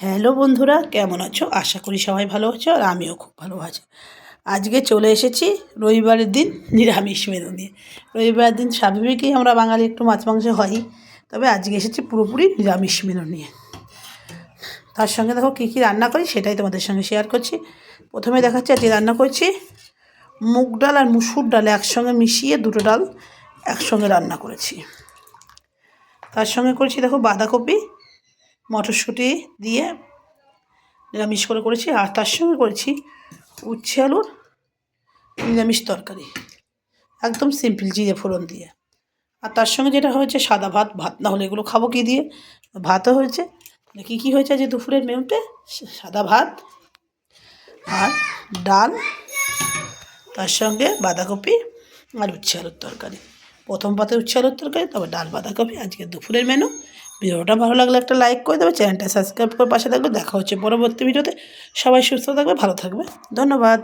Hello বন্ধুরা, কেমন আছো? আশা করি সবাই ভালো আছো আর আমিও খুব ভালো আছি। আজকে চলে এসেছি রবিবারের দিন নিরামিষ মেনু নিয়ে। রবিবারের দিন স্বাভাবিকই আমরা বাঙালি একটু মাছ মাংস হয়ই তবে আজকে এসেছি পুরোপুরি নিরামিষ মেনু নিয়ে। তার সঙ্গে দেখো কী কী রান্না করি সেটাই তোমাদের সঙ্গে শেয়ার করছি। প্রথমে দেখাচ্ছি আজকে রান্না করছি মুগ ডাল আর মুসুর ডাল একসঙ্গে মিশিয়ে দুটো ডাল একসঙ্গে রান্না করেছি। তার সঙ্গে করেছি দেখো বাঁধাকপি মটরশুঁটি দিয়ে নিরামিষ করে করেছি আর তার সঙ্গে করেছি উচ্ছে আলুর নিরামিষ তরকারি। একদম সিম্পল জিরে ফোড়ন দিয়ে। আর তার সঙ্গে যেটা হয়েছে সাদা ভাত ভাত না হলে এগুলো খাব কী দিয়ে? ভাতও হয়েছে। মানে কী কী হয়েছে যে দুপুরের মেনুতে? সাদা ভাত আর ডাল, তার সঙ্গে বাঁধাকপি আর উচ্ছে আলুর তরকারি। প্রথম পাতে উচ্ছে আলুর তরকারি তবে ডাল, বাঁধাকপি, আজকে দুপুরের মেনু। ভিডিওটা ভালো লাগলে একটা লাইক করে দেবে চ্যানেলটা সাবস্ক্রাইব করে পাশে থাকবে। দেখা হচ্ছে পরবর্তী ভিডিওতে। সবাই সুস্থ থাকবে, ভালো থাকবে। ধন্যবাদ।